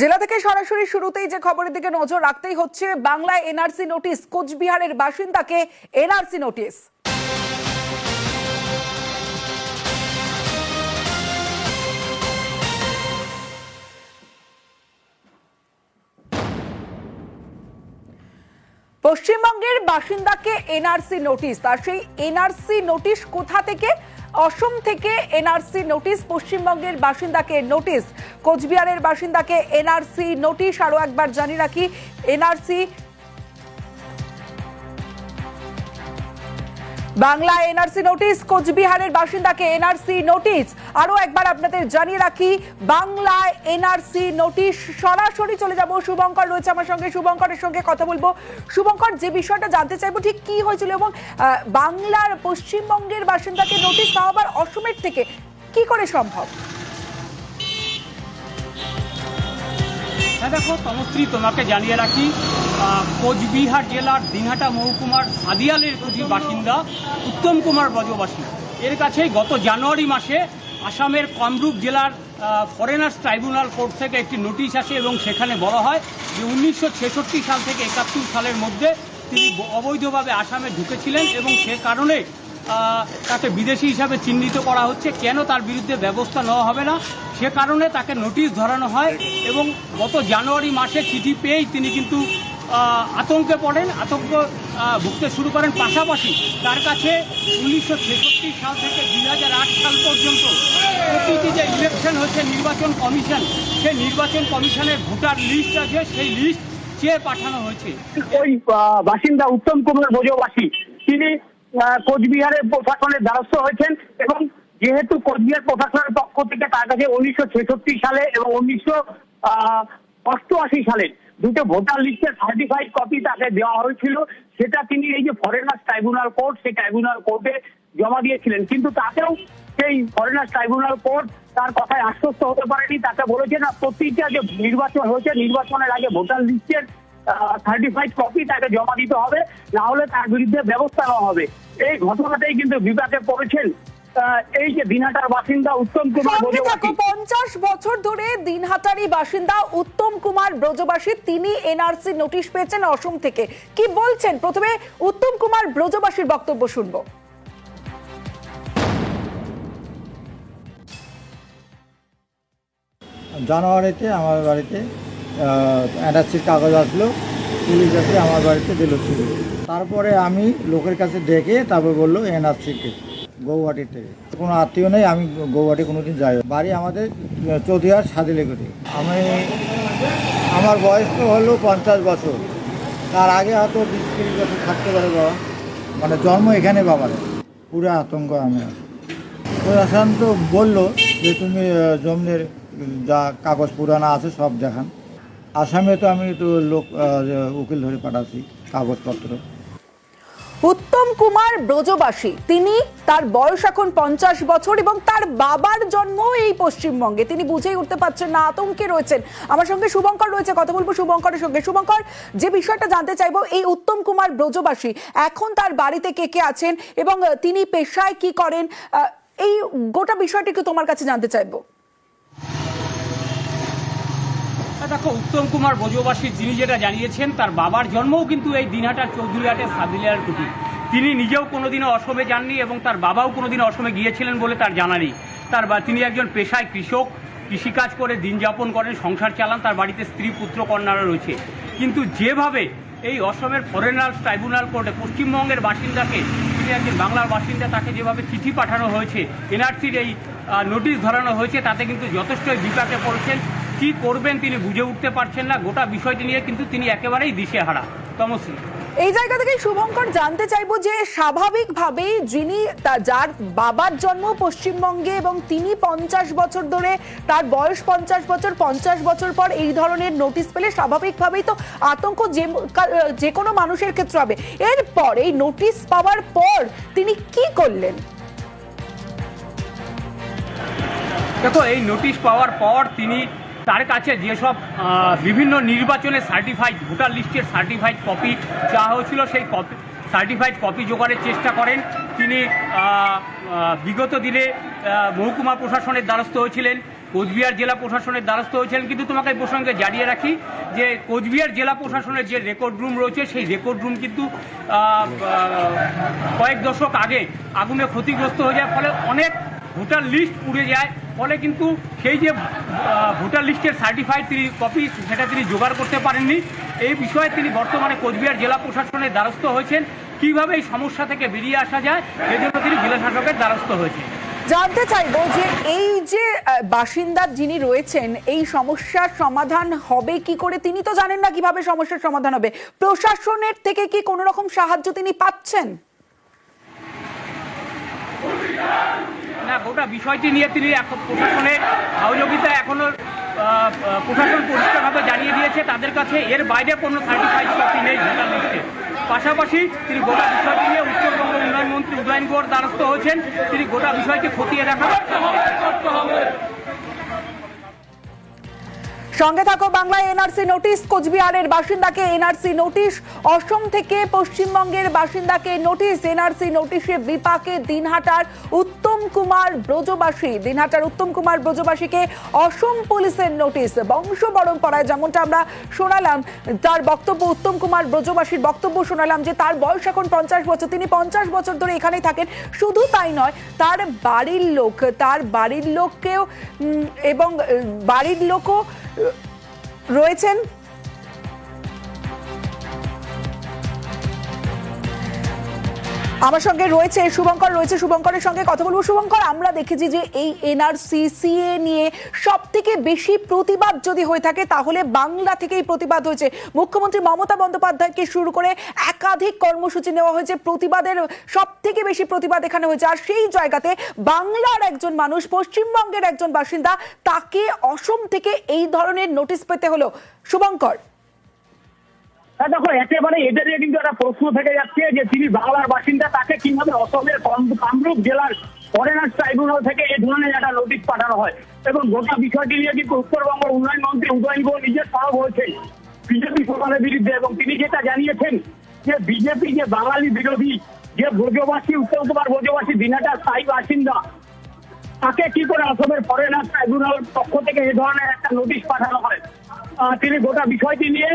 জেলা থেকে সরাসরি শুরুতেই যে খবরের দিকে নজর রাখতেই হচ্ছে, বাংলায় এনআরসি নোটিশ, কোচবিহারের বাসিন্দাকে এনআরসি নোটিশ। পশ্চিমবঙ্গের বাসিন্দাকে এনআরসি নোটিশ আর সেই এনআরসি নোটিশ কোথা থেকে অসম থেকে এনআরসি নোটিশ, পশ্চিমবঙ্গের বাসিন্দাকে নোটিশ, কোচবিহারের বাসিন্দাকে এনআরসি নোটিশ। আরও একবার জানিয়ে রাখি, এনআরসি বাংলা এনআরসি নোটিশ, কোচবিহারের বাসিন্দাকে এনআরসি নোটিশ। আরও একবার আপনাদের জানিয়ে রাখি বাংলায় এনআরসি নোটিশ সরাসরি চলে যাব। শুভঙ্কর রয়েছে আমার সঙ্গে। শুভঙ্করের সঙ্গে কথা বলব। শুভঙ্কর, যে বিষয়টা জানতে চাইব, ঠিক কি হয়েছিল এবং বাংলার পশ্চিমবঙ্গের বাসিন্দাকে নোটিশ না আবার অসমের থেকে কি করে সম্ভব? হ্যাঁ দেখো তমশ্রী তোমাকে জানিয়ে রাখি কোচবিহার জেলার দিনহাটা মহকুমার সাদিয়ালের বাসিন্দা উত্তম কুমার ব্রজবাসী। এর কাছেই গত জানুয়ারি মাসে আসামের কামরূপ জেলার ফরেনার্স ট্রাইব্যুনাল কোর্ট থেকে একটি নোটিশ আসে এবং সেখানে বলা হয় যে উনিশশো ছেষট্টি সাল থেকে একাত্তর সালের মধ্যে তিনি অবৈধভাবে আসামে ঢুকেছিলেন এবং সে কারণে তাকে বিদেশি হিসাবে চিহ্নিত করা হচ্ছে। কেন তার বিরুদ্ধে ব্যবস্থা নেওয়া হবে না? সে কারণে তাকে নোটিশ ধরানো হয় এবং গত জানুয়ারি মাসে চিঠি পেয়েই তিনি কিন্তু আতঙ্কে পড়েন, আতঙ্ক ভুগতে শুরু করেন। পাশাপাশি তার কাছে উনিশশো ছেষট্টি সাল থেকে দু হাজার আট সাল পর্যন্ত প্রতিটি যে ইলেকশন হচ্ছে নির্বাচন কমিশন, সেই নির্বাচন কমিশনের ভোটার লিস্ট আছে, সেই লিস্ট চেয়ে পাঠানো হয়েছে। ওই বাসিন্দা উত্তম কুমার ভোজবাসী তিনি কোচবিহারের প্রশাসনের দ্বারস্থ হয়েছেন এবং যেহেতু কোচবিহার প্রশাসনের পক্ষ থেকে তার কাছে উনিশশো ছেষট্টি সালে এবং উনিশশো অষ্টআশি সালে দুটো ভোটার লিস্টের সার্টিফাইড কপি তাকে দেওয়া হয়েছিল। সেটা তিনি এই যে ফরেনার্স ট্রাইব্যুনাল কোর্ট সেই ট্রাইব্যুনাল কোর্টে জমা দিয়েছিলেন। কিন্তু তাকেও সেই ফরেনার্স ট্রাইব্যুনাল কোর্ট তার কথায় আশ্বস্ত হতে পারেনি। তাকে বলেছে, না, প্রতিটা যে নির্বাচন হয়েছে, নির্বাচনের আগে ভোটার লিস্টের সার্টিফাইড কপি তাকে জমা দিতে হবে না হলে তার বিরুদ্ধে ব্যবস্থা নেওয়া হবে। এই ঘটনাটাই কিন্তু বিপাকে পড়েছেন এই যে দিনহাটার বাসিন্দা উত্তম কুমার। পঞ্চাশ বছর ধরে দিনহাটারি বাসিন্দা উত্তম কুমার ব্রজবাসী তিনি এনআরসি নোটিশ পেয়েছেন অসম থেকে। কি বলছেন? প্রথমে উত্তম কুমার ব্রজবাসীর বক্তব্য শুনব। জানুয়ারিতে আমার বাড়িতে এনআরসির কাগজ আসলো, পুলিশ এসে আমার বাড়িতে দিল ছিল। তারপরে আমি লোকের কাছে ডেকে তারপর বলল, এনআরসিকে গৌহাটি থেকে কোনো আত্মীয় নেই, আমি গৌহাটি কোনোদিন যাই বাড়ি আমাদের চৌধুরীহাট সাদিলেগুড়ি। আমি, আমার বয়স তো হলো পঞ্চাশ বছর। তার আগে হয়তো বিশ তিরিশ বছর থাকতে পারে বাবা। মানে জন্ম এখানে বাবার। পুরো আতঙ্ক আমি। প্রশাসন তো বলল যে, তুমি জমির যা কাগজ পুরানা আছে সব দেখান। আসামে তো আমি তো লোক উকিল ধরে পাঠাচ্ছি, কাগজপত্র। উত্তম কুমার ব্রজবাসী, তিনি তার বয়স এখন পঞ্চাশ বছর এবং তার বাবার জন্ম এই পশ্চিমবঙ্গে। তিনি বুঝেই উঠতে পারছেন না, আতঙ্কে রয়েছেন। আমার সঙ্গে শুভঙ্কর রয়েছে, কথা বলব শুভঙ্করের সঙ্গে। শুভঙ্কর, যে বিষয়টা জানতে চাইব, এই উত্তম কুমার ব্রজবাসী, এখন তার বাড়িতে কে কে আছেন এবং তিনি পেশায় কি করেন এই গোটা বিষয়টি তোমার কাছে জানতে চাইব। দেখো, উত্তম কুমার ব্রজবাসী যিনি যেটা জানিয়েছেন, তার বাবার জন্মও কিন্তু এই দিনহাটার চৌধুরীহাটের সাদিলিয়ার কুটি তিনি নিজেও কোনোদিনও অসমে যাননি এবং তার বাবাও কোনোদিনও অসমে গিয়েছিলেন বলে তার জানা নেই। তার তিনি একজন পেশায় কৃষক, কৃষিকাজ করে দিন যাপন করেন, সংসার চালান, তার বাড়িতে স্ত্রী, পুত্র, কন্যারা রয়েছে। কিন্তু যেভাবে এই অসমের ফরেনার ট্রাইব্যুনাল কোর্টে পশ্চিমবঙ্গের বাসিন্দাকে, তিনি একজন বাংলার বাসিন্দা, তাকে যেভাবে চিঠি পাঠানো হয়েছে, এনআরসির এই নোটিশ ধরানো হয়েছে, তাতে কিন্তু যথেষ্টই বিপাকে পড়েছেন। কি করবেন তিনি বুঝে উঠতে পারছেন না। গোটা বিষয়টি নিয়ে কিন্তু তিনি একেবারেই দিশেহারা। তমশ্রী। এই জায়গা থেকে শুভঙ্কর জানতে চাইব যে স্বাভাবিকভাবেই যিনি তা- যার বাবার জন্ম পশ্চিমবঙ্গে এবং তিনি পঞ্চাশ বছর ধরে তার বয়স পঞ্চাশ বছর পঞ্চাশ বছর পর এই ধরনের নোটিশ পেলে স্বাভাবিকভাবেই তো আতঙ্ক যে যে কোনো মানুষের ক্ষেত্রে হবে। এরপর এই নোটিশ পাওয়ার পর তিনি কি করলেন? দেখো এই নোটিশ পাওয়ার পর তিনি তার কাছে যেসব বিভিন্ন নির্বাচনের সার্টিফাইড ভোটার লিস্টের সার্টিফাইড কপি চাওয়া হয়েছিল, সেই কপি সার্টিফাইড কপি জোগাড়ের চেষ্টা করেন। তিনি বিগত দিনে মহকুমা প্রশাসনের দ্বারস্থ হয়েছিলেন, কোচবিহার জেলা প্রশাসনের দ্বারস্থ হয়েছিলেন। কিন্তু তোমাকে এই প্রসঙ্গে জানিয়ে রাখি যে কোচবিহার জেলা প্রশাসনের যে রেকর্ড রুম রয়েছে, সেই রেকর্ড রুম কিন্তু কয়েক দশক আগে আগুনে ক্ষতিগ্রস্ত হয়ে যায় ফলে অনেক ভোটার লিস্ট পুড়ে যায়। ফলে কিন্তু সেই যে ভোটার লিস্টের সার্টিফাইড তিনি কপি সেটা তিনি জোগাড় করতে পারেননি। এই বিষয়ে তিনি বর্তমানে কোচবিহার জেলা প্রশাসনের দ্বারস্থ হয়েছেন। কীভাবে এই সমস্যা থেকে বেরিয়ে আসা যায় সেজন্য তিনি জেলা শাসকের দ্বারস্থ হয়েছেন। জানতে চাইব যে এই যে বাসিন্দা যিনি রয়েছেন, এই সমস্যার সমাধান হবে কি করে? তিনি তো জানেন না কীভাবে সমস্যার সমাধান হবে। প্রশাসনের থেকে কি কোনো রকম সাহায্য তিনি পাচ্ছেন? না গোটা বিষয়টি নিয়ে তিনি এখন প্রশাসনের সহযোগিতা এখনও আহ, আহ, প্রশাসন পরিষ্কারভাবে জানিয়ে দিয়েছে তাদের কাছে। এর বাইরে কোনো সার্টিফাইড কপি নেই ভোটার লিস্টে। পাশাপাশি তিনি গোটা বিষয়টি নিয়ে উত্তরবঙ্গ উন্নয়ন মন্ত্রী উদয়ন গুহর দ্বারস্থ হয়েছেন। তিনি গোটা বিষয়টি খতিয়ে দেখার সঙ্গে থাকো বাংলায় এনআরসি নোটিশ। কোচবিহারের বাসিন্দাকে এনআরসি নোটিশ। অসম থেকে পশ্চিমবঙ্গের বাসিন্দাকে নোটিশ। এনআরসি নোটিশে বিপাকে দিনহাটার উত্তম কুমার ব্রজবাসী, দিনহাটার উত্তম কুমার ব্রজবাসীকে অসম পুলিশের নোটিশ বংশ পরম্পরায় যেমনটা আমরা শোনালাম, তার বক্তব্য, উত্তম কুমার ব্রজবাসীর বক্তব্য শোনালাম যে তার বয়স এখন পঞ্চাশ বছর, তিনি পঞ্চাশ বছর ধরে এখানেই থাকেন। শুধু তাই নয়, তার বাড়ির লোক, তার বাড়ির লোককেও এবং, বাড়ির লোকও, রয়েছেন। আমার সঙ্গে রয়েছে শুভঙ্কর, রয়েছে শুভঙ্করের সঙ্গে কথা বলব। শুভঙ্কর, আমরা দেখেছি যে এই এনআরসি সিএ নিয়ে সব থেকে বেশি প্রতিবাদ যদি হয়ে থাকে, তাহলে বাংলা থেকেই প্রতিবাদ হয়েছে। মুখ্যমন্ত্রী মমতা বন্দ্যোপাধ্যায়কে শুরু করে একাধিক কর্মসূচি নেওয়া হয়েছে। প্রতিবাদের সব থেকে বেশি প্রতিবাদ এখানে হয়েছে। আর সেই জায়গাতে বাংলার একজন মানুষ, পশ্চিমবঙ্গের একজন বাসিন্দা, তাকে অসম থেকে এই ধরনের নোটিশ পেতে হলো। শুভঙ্কর। দেখো, একেবারে এদের কিন্তু একটা প্রশ্ন থেকে যাচ্ছে যে তিনি বাংলার বাসিন্দা, তাকে কীভাবে অসমের কামরূপ জেলার ফরেনার্স ট্রাইব্যুনাল থেকে এই ধরনের একটা নোটিশ পাঠানো হয়। এবং গোটা বিষয়টি নিয়ে কিন্তু উত্তরবঙ্গ উন্নয়ন মন্ত্রী উদয়ন গুহ নিজের সরব হয়েছেন বিজেপি সরকারের বিরুদ্ধে। এবং তিনি যেটা জানিয়েছেন যে বিজেপি যে বাঙালি বিরোধী, যে ব্রজবাসী উত্তম কুমার ব্রজবাসী দিনাটার স্থায়ী বাসিন্দা, তাকে কি করে অসমের ফরেনার ট্রাইব্যুনাল পক্ষ থেকে এ ধরনের একটা নোটিশ পাঠানো হয়? তিনি গোটা বিষয়টি নিয়ে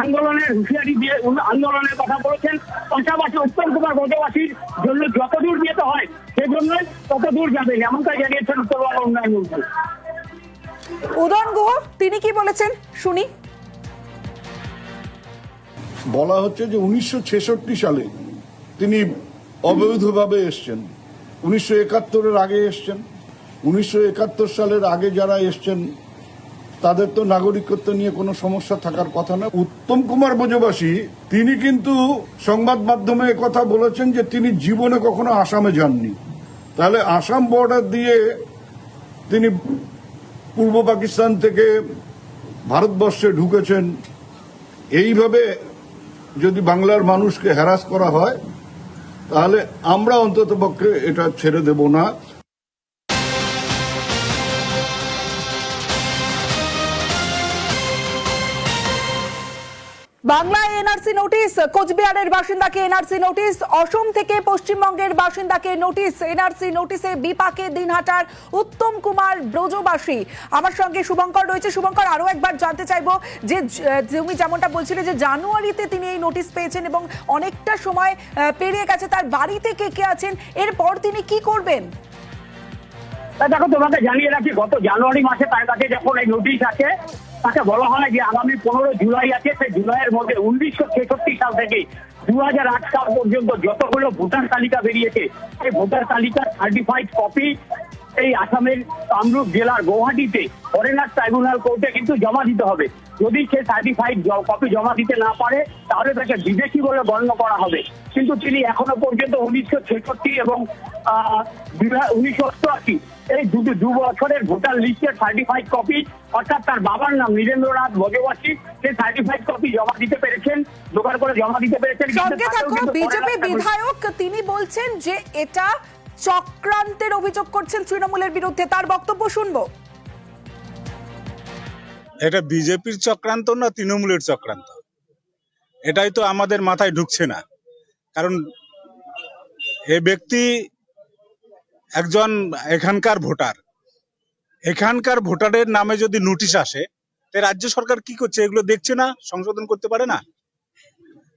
আন্দোলনের হুঁশিয়ারি দিয়ে আন্দোলনের কথা বলেছেন। পাশাপাশি উত্তম কুমার ব্রজবাসীর জন্য যতদূর যেতে হয় সেজন্য ততদূর যাবেন এমনটাই জানিয়েছেন উত্তরবঙ্গ উন্নয়ন মন্ত্রী। উদয়ন গুহ তিনি কি বলেছেন? শুনি। বলা হচ্ছে যে উনিশশো ছেষট্টি সালে তিনি অবৈধভাবে এসছেন। উনিশশো একাত্তরের আগে এসছেন। উনিশশো একাত্তর সালের আগে যারা এসছেন তাদের তো নাগরিকত্ব নিয়ে কোনো সমস্যা থাকার কথা না উত্তম কুমার ব্রজবাসী, তিনি কিন্তু সংবাদ মাধ্যমে কথা বলেছেন যে তিনি জীবনে কখনো আসামে যাননি। তাহলে আসাম বর্ডার দিয়ে তিনি পূর্ব পাকিস্তান থেকে ভারতবর্ষে ঢুকেছেন। এইভাবে যদি বাংলার মানুষকে হ্যারাস করা হয়, তাহলে আমরা অন্তত পক্ষে এটা ছেড়ে দেব না। বাংলায় এনআরসি নোটিশ, কোচবিহারের বাসিন্দাকে এনআরসি নোটিশ, অসম থেকে পশ্চিমবঙ্গের বাসিন্দাকে নোটিশ, এনআরসি নোটিশে বিপাকে দিনহাটার উত্তম কুমার ব্রজবাসী। আমার সঙ্গে শুভঙ্কর রয়েছে। শুভঙ্কর আরও একবার জানতে চাইব যে তুমি যেমনটা বলছিলে যে, জানুয়ারিতে তিনি এই নোটিশ পেয়েছেন এবং অনেকটা সময় পেরিয়ে গেছে। তার বাড়িতে কে কে আছেন? এরপর তিনি কি করবেন? দেখো, তোমাকে জানিয়ে রাখি, গত জানুয়ারি মাসে তার কাছে যখন এই নোটিশ আছে তাকে বলা হয় যে আগামী পনেরো জুলাই আছে, সেই জুলাইয়ের মধ্যে উনিশশো ছেষট্টি সাল থেকে দু হাজার আট সাল পর্যন্ত যতগুলো ভোটার তালিকা বেরিয়েছে, সেই ভোটার তালিকার সার্টিফাইড কপি এই আসামের কামরূপ জেলার গৌহাটিতে ফরেনার ট্রাইব্যুনাল কোর্টে কিন্তু জমা দিতে হবে। যদি সে সার্টিফাইড কপি জমা দিতে না পারে তাহলে তাকে বিদেশি বলে গণ্য করা হবে। কিন্তু তিনি এখনও পর্যন্ত উনিশশো ছেষট্টি এবং উনিশশো অষ্টআশি এই দুটো দু বছরের ভোটার লিস্টের সার্টিফাইড কপি অর্থাৎ তার বাবার নাম নীরেন্দ্রনাথ ভোগবাসী সেই সার্টিফাইড কপি জমা দিতে পেরেছেন জোগাড় করে জমা দিতে পেরেছেন। বিজেপি বিধায়ক তিনি বলছেন যে এটা চক্রান্তের অভিযোগ করছেন তৃণমূলের বিরুদ্ধে। তার বক্তব্য শুনব। এটা বিজেপির চক্রান্ত না তৃণমূলের চক্রান্ত? এটাই তো আমাদের মাথায় ঢুকছে না। কারণ এ ব্যক্তি একজন এখানকার ভোটার। এখানকার ভোটারের নামে যদি নোটিশ আসে, তে রাজ্য সরকার কি করছে? এগুলো দেখছে না? সংশোধন করতে পারে না?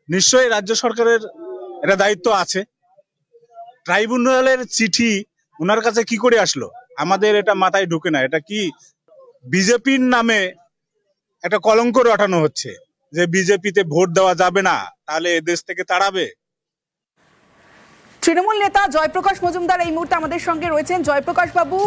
নিশ্চয়ই রাজ্য সরকারের এটা দায়িত্ব আছে। ট্রাইব্যুনালের চিঠি ওনার কাছে কি করে আসলো? আমাদের এটা মাথায় ঢুকে না। এটা কি বিজেপির নামে একটা কলঙ্ক রটানো হচ্ছে যে বিজেপিতে ভোট দেওয়া যাবে না, তাহলে এ দেশ থেকে তাড়াবে? তৃণমূল নেতা জয়প্রকাশ মজুমদার এই মুহূর্তে আমাদের সঙ্গে রয়েছেন। জয়প্রকাশ বাবু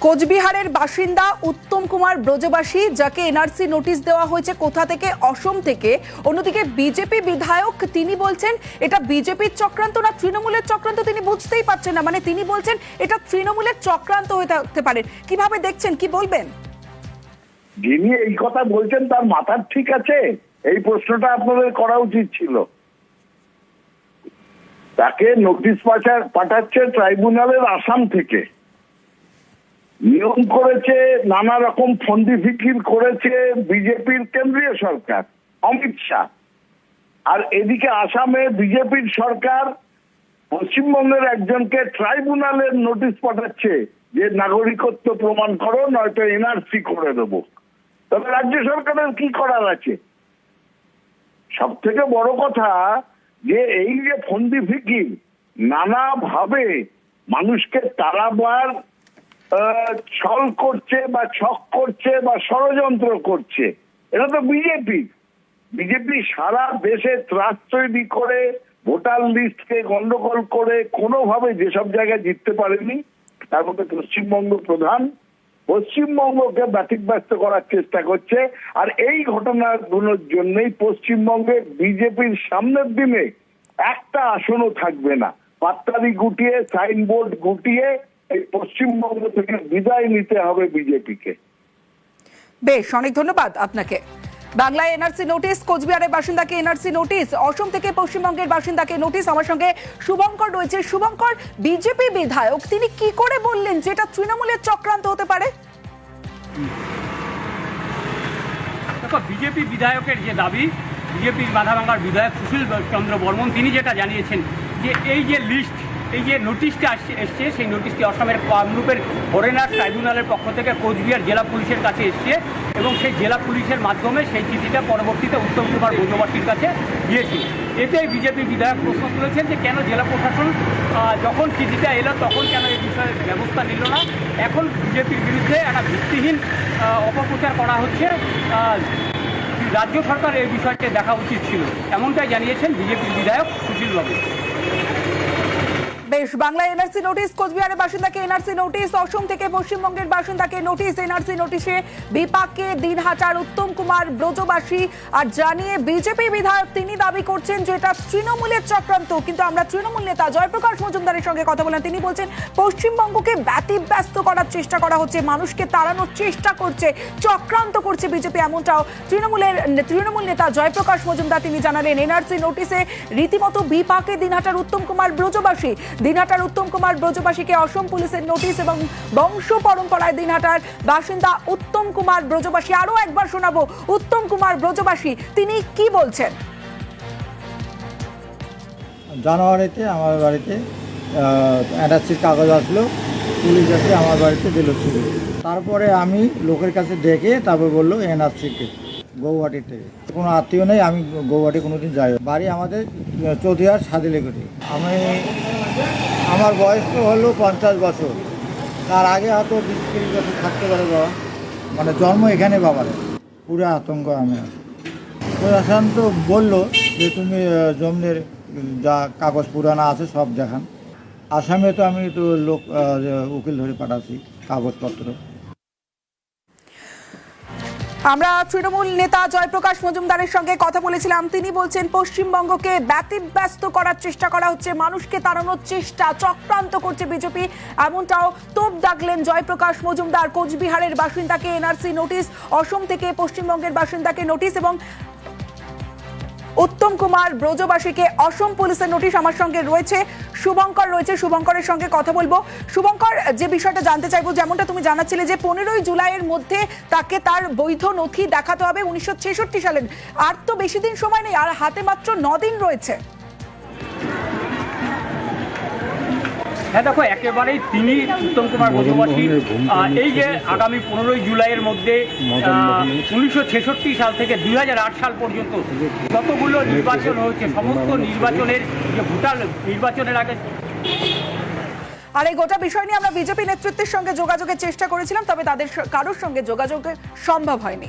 কোচবিহারের বাসিন্দা উত্তম কুমার ব্রজবাসী, যাকে এনআরসি নোটিশ দেওয়া হয়েছে কোথা থেকে? অসম থেকে। অন্যদিকে বিজেপি বিধায়ক তিনি বলছেন, এটা বিজেপির চক্রান্ত না তৃণমূলের চক্রান্ত তিনি বুঝতেই পারছেন না। মানে তিনি বলছেন, এটা তৃণমূলের চক্রান্ত হয়ে থাকতে পারে। কীভাবে দেখছেন, কি বলবেন? যিনি এই কথা বলছেন, তার মাথার ঠিক আছে। এই প্রশ্নটা আপনাদের করা উচিত ছিল। তাকে নোটিশ পাঠা- পাঠাচ্ছে ট্রাইব্যুনালের আসাম থেকে। নিয়ম করেছে, নানা রকম ফন্দি ফিকির করেছে বিজেপির কেন্দ্রীয় সরকার, অমিত শাহ। আর এদিকে আসামে বিজেপির সরকার পশ্চিমবঙ্গের একজনকে ট্রাইব্যুনালের নোটিশ পাঠাচ্ছে যে নাগরিকত্ব প্রমাণ করো, নয়তো এনআরসি করে দেবো। তবে রাজ্য সরকারের কি করার আছে? সব থেকে বড় কথা যে এই যে ফন্দি ফিকির, নানাভাবে মানুষকে তাড়াবার ছল করছে বা ছক করছে বা ষড়যন্ত্র করছে। এটা তো বিজেপি। বিজেপি সারা দেশে ত্রাস তৈরি করে, ভোটার লিস্টকে গন্ডগোল করে, কোনোভাবে যেসব জায়গায় জিততে পারেনি, তার মধ্যে পশ্চিমবঙ্গ প্রধান। পশ্চিমবঙ্গকে ব্যতিব্যস্ত করার চেষ্টা করছে। আর এই ঘটনাগুলোর জন্যই পশ্চিমবঙ্গে বিজেপির সামনের দিনে একটা আসনও থাকবে না। পাত্তারি গুটিয়ে, সাইনবোর্ড গুটিয়ে এই পশ্চিমবঙ্গ থেকে বিদায় নিতে হবে বিজেপিকে। বেশ অনেক ধন্যবাদ আপনাকে। বাংলায় এনআরসি নোটিশ কোচবিহারের বাসিন্দাকে এনআরসি নোটিশ অসম থেকে পশ্চিমবঙ্গের বাসিন্দাকে নোটিশ আমার সঙ্গে শুভঙ্কর রয়েছে। শুভঙ্কর বিজেপি বিধায়ক তিনি কি করে বললেন যে এটা তৃণমূলের চক্রান্ত হতে পারে? দেখো বিজেপি বিধায়কের যে দাবি বিজেপির বাধাভাঙ্গার বিধায়ক সুশীল চন্দ্র বর্মন তিনি যেটা জানিয়েছেন যে এই যে লিস্ট এই যে নোটিশটা আসছে, এসছে, সেই নোটিশটি অসমের কামরূপের ফরেনার ট্রাইব্যুনালের পক্ষ থেকে কোচবিহার জেলা পুলিশের কাছে এসছে এবং সেই জেলা পুলিশের মাধ্যমে সেই চিঠিটা পরবর্তীতে উত্তম কুমার বৈদ্যবাসীর কাছে দিয়েছে এতে বিজেপি বিধায়ক প্রশ্ন তুলেছেন যে কেন জেলা প্রশাসন যখন চিঠিটা এলো তখন কেন এই বিষয়ে ব্যবস্থা নিল না? এখন বিজেপির বিরুদ্ধে একটা ভিত্তিহীন অপপ্রচার করা হচ্ছে। রাজ্য সরকার এই বিষয়টি দেখা উচিত ছিল। এমনটাই জানিয়েছেন বিজেপির বিধায়ক সুশীল বাবু বেশ, বাংলা এনআরসি নোটিশ কোচবিহারের বাসিন্দাকে এনআরসি নোটিশ অসম থেকে পশ্চিমবঙ্গের বাসিন্দাকে নোটিশ এনআরসি নোটিশে বিপাকে দিনহাটার উত্তম কুমার ব্রজবাসী। আর জানিয়ে বিজেপি বিধায়ক তিনি দাবি করছেন যে এটা তৃণমূলের চক্রান্ত। কিন্তু আমরা তৃণমূল নেতা জয়প্রকাশ মজুমদারের সঙ্গে কথা বলেন তিনি বলছেন, পশ্চিমবঙ্গকে ব্যতিব্যস্ত করার চেষ্টা করা হচ্ছে, মানুষকে তাড়ানোর চেষ্টা করছে, চক্রান্ত করছে বিজেপি এমনটাও তৃণমূলের তৃণমূল নেতা জয়প্রকাশ মজুমদার তিনি জানালেন এনআরসি নোটিশে রীতিমতো বিপাকে দিন দিনহাটার উত্তম কুমার ব্রজবাসী। দিনহাটার উত্তম কুমার ব্রজবাসীকে অসম পুলিশের নোটিশ এবং বংশ পরম্পরায় দিনহাটার বাসিন্দা উত্তম কুমার ব্রজবাসী। আরও একবার শোনাবো, উত্তম কুমার ব্রজবাসী, তিনি কি বলছেন? জানুয়ারিতে আমার বাড়িতে এনআরসির কাগজ আসলো, পুলিশ এসে আমার বাড়িতে দিল ছুটি তারপরে আমি লোকের কাছে ডেকে তারপর বলল এনআরসিকে গৌহাটি থেকে কোনো আত্মীয় নেই, আমি গৌহাটি কোনোদিন যাই বাড়ি আমাদের চৌধুরীহাট সাদিলেগুটি আমি আমার বয়স তো হলো পঞ্চাশ বছর। তার আগে হয়তো বিশ তিরিশ বছর থাকতে পারে বাবা। মানে জন্ম এখানে বাবার। পুরো আতঙ্ক আমি প্রশাসন তো বলল যে তুমি জমির যা কাগজ পুরানো আছে সব দেখান। আসামে তো আমি তো লোক উকিল ধরে পাঠাচ্ছি, কাগজপত্র। আমরা তৃণমূল নেতা জয়প্রকাশ মজুমদারের সঙ্গে কথা বলেছিলাম। তিনি বলছেন, পশ্চিমবঙ্গকে ব্যতিব্যস্ত করার চেষ্টা করা হচ্ছে, মানুষকে তাড়ানোর চেষ্টা চক্রান্ত করছে বিজেপি। এমনটাও তোপ ডাকলেন জয়প্রকাশ মজুমদার। কোচবিহারের বাসিন্দাকে এনআরসি নোটিশ, অসম থেকে পশ্চিমবঙ্গের বাসিন্দাকে নোটিশ এবং উত্তম কুমার ব্রজবাসীকে অসম পুলিশের নোটিশ আমার সঙ্গে রয়েছে। শুভঙ্কর রয়েছে। শুভঙ্করের সঙ্গে কথা বলব। শুভঙ্কর, যে বিষয়টা জানতে চাইব, যেমনটা তুমি জানাচ্ছিলে যে পনেরোই জুলাইয়ের মধ্যে তাকে তার বৈধ নথি দেখাতে হবে। উনিশশো ছেষট্টি সালের, আর তো বেশি দিন সময় নেই, আর হাতে মাত্র দিন রয়েছে। হ্যাঁ দেখো একেবারেই তিনি উত্তম কুমার বসুবাসী এই যে আগামী পনেরোই জুলাইয়ের মধ্যে উনিশশো ছেষট্টি সাল থেকে দুই সাল পর্যন্ত যতগুলো নির্বাচন হয়েছে সমস্ত নির্বাচনের যে ভোটার নির্বাচনের আগে আর এই গোটা বিষয় নিয়ে আমরা বিজেপি নেতৃত্বের সঙ্গে যোগাযোগের চেষ্টা করেছিলাম তবে তাদের কারোর সঙ্গে যোগাযোগ সম্ভব হয়নি।